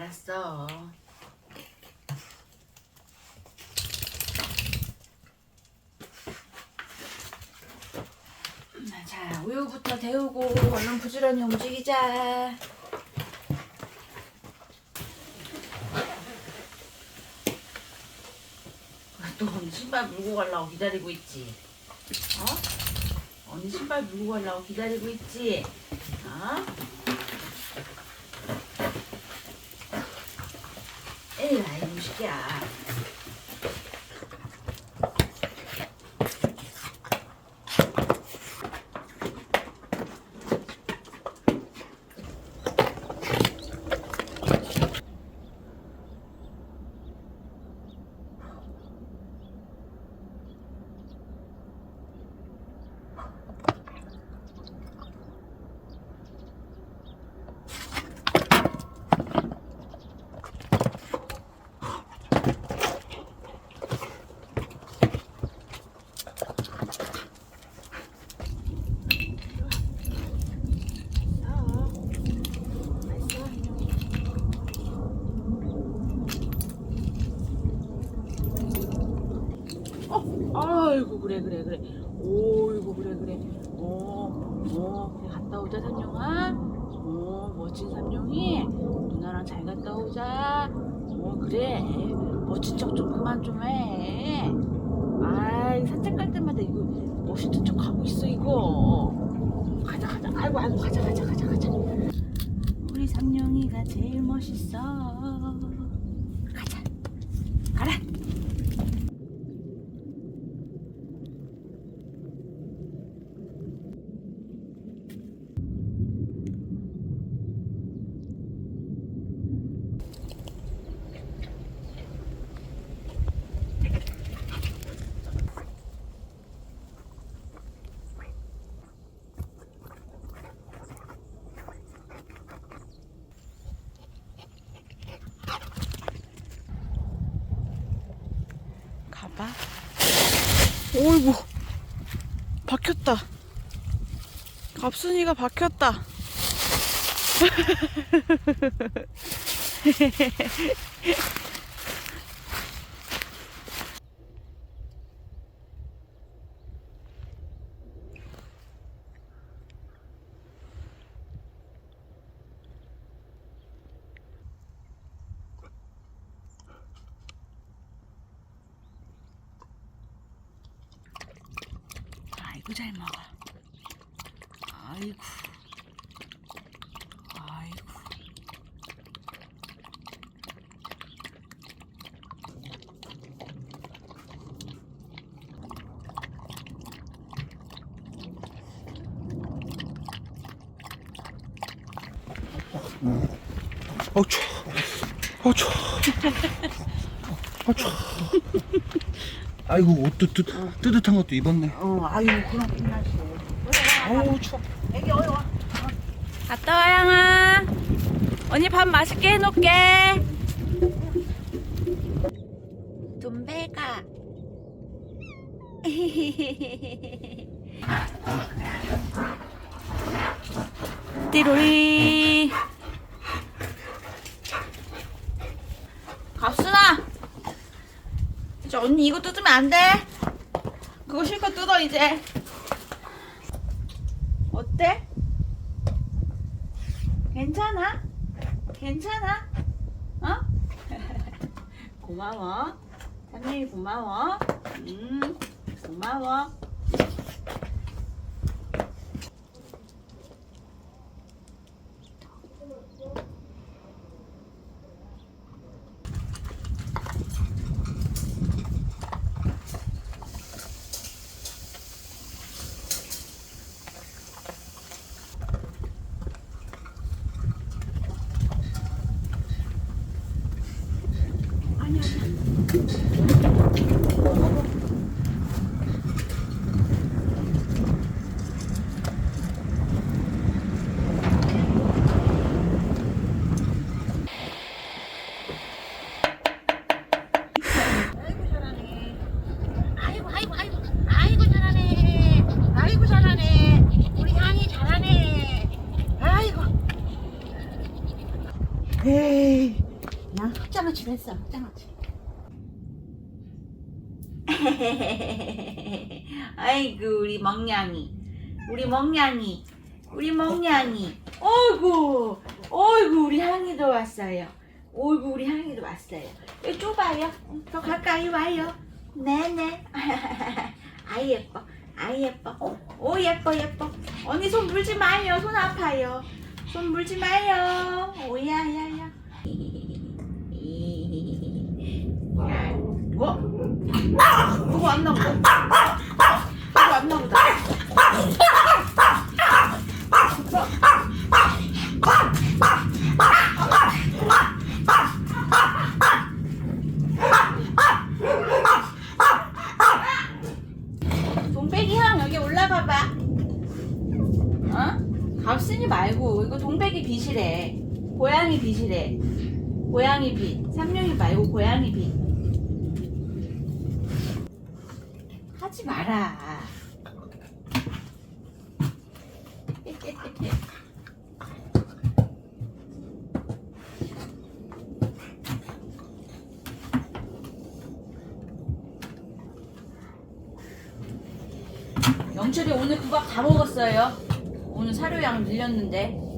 알았어. 자, 우유부터 데우고 얼른 부지런히 움직이자. 또 언니 신발 물고 가려고 기다리고 있지. 어? 언니 신발 물고 가려고 기다리고 있지. 어? 에이, 아 아이고 그래 그래 그래. 오이고 그래 그래. 오, 오, 그래 갔다 오자 삼룡아. 오, 멋진 삼룡이. 누나랑 잘 갔다 오자. 오, 그래. 멋진 척 좀 그만 좀 해. 아이 산책 갈 때마다 이거 멋있는 척 하고 있어 이거. 가자 가자. 아이고 아이고 가자 가자 가자 가자. 우리 삼룡이가 제일 멋있어. 가자. 가라. 가봐. 오이고 박혔다. 갑순이가 박혔다. 아이고 잘 먹어. 아이고. 아이고. 추워 어우 추워 아이고 옷도 뜨, 뜨뜻한 것도 입었네 어, 아이고 그럼 끝났어. 어우 추워 애기 어여 와. 갔다 와 양아 언니 밥 맛있게 해놓을게 돈배가. 띠로리 갑순아. 언니 이거 뜯으면 안 돼. 그거 실컷 뜯어 이제. 어때? 괜찮아? 괜찮아? 어? 고마워. 삼룡이 고마워. 음, 고마워. 아이고 아이고 아이고 아이고 잘하네 아이고 잘하네 우리 향이 잘하네 아이고 에이, 흑장아찌 했어 흑장아찌 아이고 우리 멍냥이. 우리 멍냥이. 우리 멍냥이. 어이구 어이구 우리 향이도 왔어요. 어이구 우리 향이도 왔어요. 여기 좁아요. 더 가까이 와요. 네네. 아이 예뻐 아이 예뻐. 오 예뻐 예뻐. 언니 손 물지 마요. 손 아파요. 손 물지 마요. 오야야야 뭐? 그거 안 나보다. 그거 안 나보다. 동백이 향 여기 올라가 봐. 어? 갑순이 말고 이거 동백이 빛이래. 고양이 빛이래. 고양이 빛. 삼룡이 말고 고양이 빛. 하지 마라. 영철이 오늘 그밥다 먹었어요. 오늘 사료양 늘렸는데.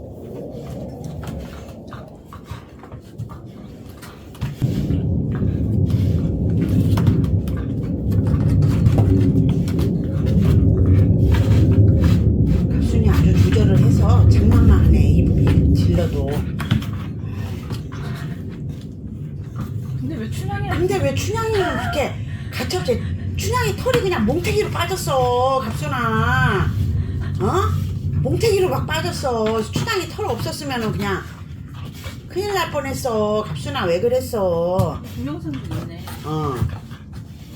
근데 왜 춘향이랑 근데 왜 춘향이는 그렇게 가차없이 춘향이 털이 그냥 몽태기로 빠졌어 갑순아. 어? 몽태기로 막 빠졌어. 춘향이 털 없었으면 그냥 큰일 날 뻔했어 갑순아. 왜 그랬어? 동영상도 있네. 어.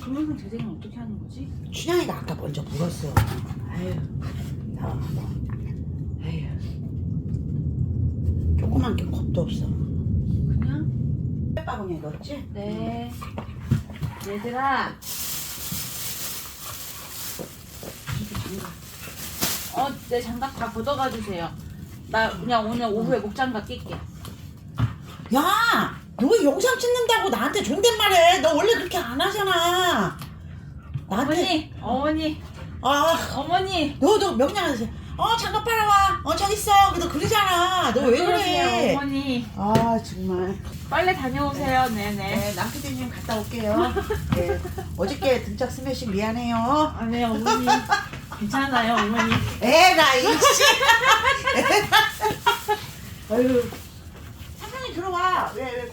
동영상 재생은 어떻게 하는 거지? 춘향이가 아까 먼저 물었어. 아유. 나와 뭐 아유. 조그만 게 겁도 없어 바구니에 넣었지? 네. 얘들아. 어, 내 장갑 다 걷어가 주세요. 나 그냥 오늘 오후에 목장갑 낄게. 야, 너 영상 찍는다고 나한테 존댓말해. 너 원래 그렇게 안 하잖아. 나한테 어머니, 어머니, 아, 어머니. 너너 명량하세요. 어, 잠깐 빨아와. 어, 저기 있어. 너 그러잖아. 너 왜 그러세요, 그래? 어머니. 아, 정말. 빨래 다녀오세요. 네네. 네, 남편님 갔다 올게요. 네, 어저께 등짝 스매싱 미안해요. 아, 네, 어머니. 괜찮아요, 어머니. 에라 이씨. 아유. 사장님 들어와. 왜 왜?